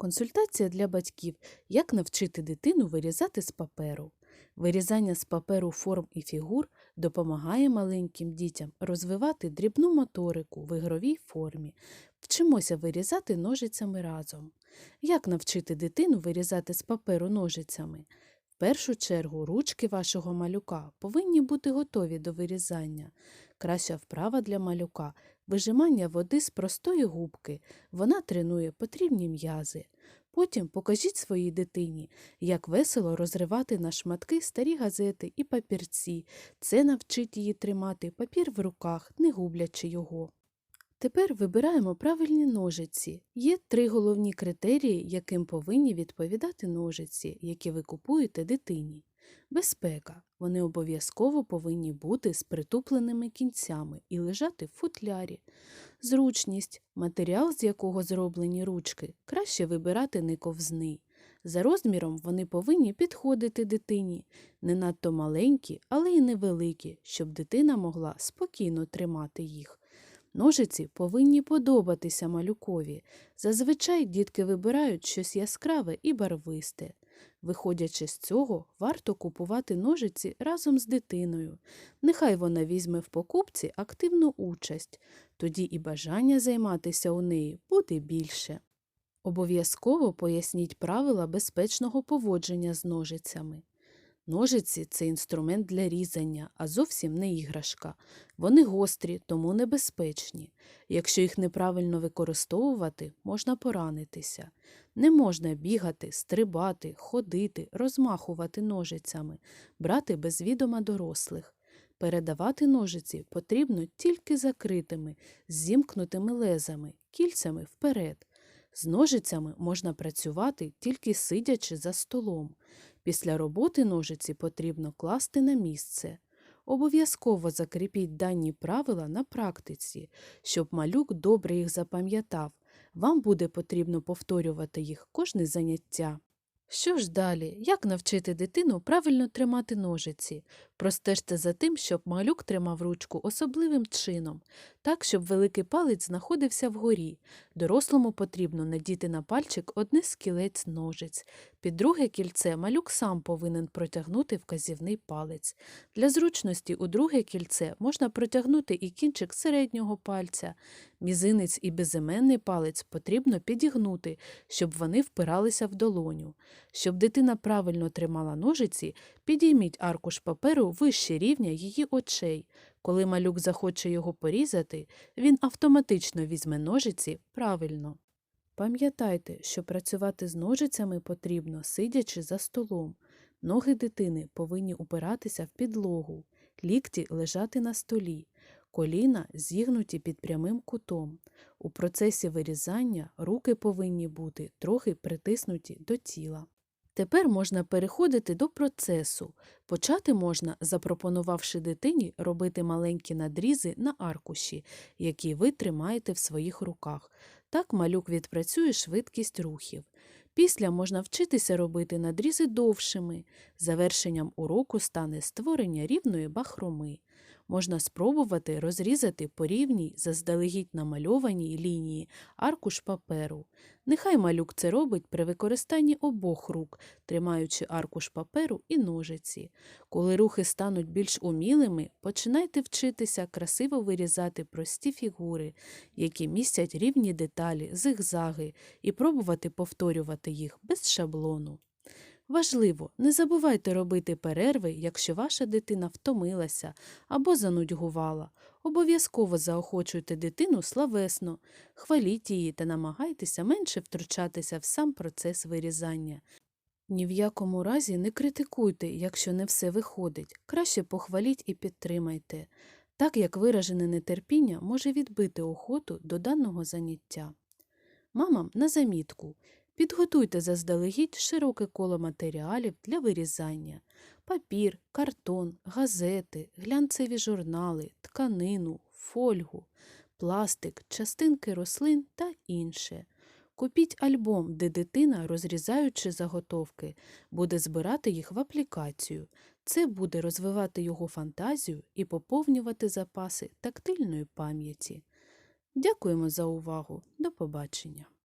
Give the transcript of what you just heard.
Консультація для батьків. Як навчити дитину вирізати з паперу. Вирізання з паперу форм і фігур допомагає маленьким дітям розвивати дрібну моторику в ігровій формі. Вчимося вирізати ножицями разом. Як навчити дитину вирізати з паперу ножицями? В першу чергу ручки вашого малюка повинні бути готові до вирізання. Краща вправа для малюка вижимання води з простої губки. Вона тренує потрібні м'язи. Потім покажіть своїй дитині, як весело розривати на шматки старі газети і папірці. Це навчить її тримати папір в руках, не гублячи його. Тепер вибираємо правильні ножиці. Є три головні критерії, яким повинні відповідати ножиці, які ви купуєте дитині. Безпека. Вони обов'язково повинні бути з притупленими кінцями і лежати в футлярі. Зручність. Матеріал, з якого зроблені ручки, краще вибирати не ковзний. За розміром вони повинні підходити дитині, не надто маленькі, але й невеликі, щоб дитина могла спокійно тримати їх. Ножиці повинні подобатися малюкові. Зазвичай дітки вибирають щось яскраве і барвисте. Виходячи з цього, варто купувати ножиці разом з дитиною. Нехай вона візьме в покупці активну участь, тоді і бажання займатися у неї буде більше. Обов'язково поясніть правила безпечного поводження з ножицями. Ножиці це інструмент для різання, а зовсім не іграшка. Вони гострі, тому небезпечні. Якщо їх неправильно використовувати, можна поранитися. Не можна бігати, стрибати, ходити, розмахувати ножицями, брати без відома дорослих. Передавати ножиці потрібно тільки закритими, зімкнутими лезами, кільцями вперед. З ножицями можна працювати тільки сидячи за столом. Після роботи ножиці потрібно класти на місце. Обов'язково закріпіть дані правила на практиці, щоб малюк добре їх запам'ятав. Вам буде потрібно повторювати їх кожне заняття. Що ж далі? Як навчити дитину правильно тримати ножиці? Простежте за тим, щоб малюк тримав ручку особливим чином, так, щоб великий палець знаходився вгорі. Дорослому потрібно надіти на пальчик одне з кілець ножиць. Під друге кільце малюк сам повинен протягнути вказівний палець. Для зручності у друге кільце можна протягнути і кінчик середнього пальця. Мізинець і безіменний палець потрібно підігнути, щоб вони впиралися в долоню. Щоб дитина правильно тримала ножиці, підійміть аркуш паперу вище рівня її очей. Коли малюк захоче його порізати, він автоматично візьме ножиці правильно. Пам'ятайте, що працювати з ножицями потрібно, сидячи за столом. Ноги дитини повинні упиратися в підлогу, лікті лежати на столі, коліна зігнуті під прямим кутом. У процесі вирізання руки повинні бути трохи притиснуті до тіла. Тепер можна переходити до процесу. Почати можна, запропонувавши дитині робити маленькі надрізи на аркуші, які ви тримаєте в своїх руках. Так малюк відпрацює швидкість рухів. Після можна вчитися робити надрізи довшими. Завершенням уроку стане створення рівної бахроми. Можна спробувати розрізати по рівній, заздалегідь намальованій лінії аркуш паперу. Нехай малюк це робить при використанні обох рук, тримаючи аркуш паперу і ножиці. Коли рухи стануть більш умілими, починайте вчитися красиво вирізати прості фігури, які містять рівні деталі, зигзаги, і пробувати повторювати їх без шаблону. Важливо, не забувайте робити перерви, якщо ваша дитина втомилася або занудьгувала. Обов'язково заохочуйте дитину славесно, хваліть її та намагайтеся менше втручатися в сам процес вирізання. Ні в якому разі не критикуйте, якщо не все виходить, краще похваліть і підтримайте, так як виражене нетерпіння може відбити охоту до даного заняття. Мамам на замітку. Підготуйте заздалегідь широке коло матеріалів для вирізання папір, картон, газети, глянцеві журнали, тканину, фольгу, пластик, частинки рослин та інше. Купіть альбом, де дитина, розрізаючи заготовки, буде збирати їх в аплікацію. Це буде розвивати його фантазію і поповнювати запаси тактильної пам'яті. Дякуємо за увагу. До побачення!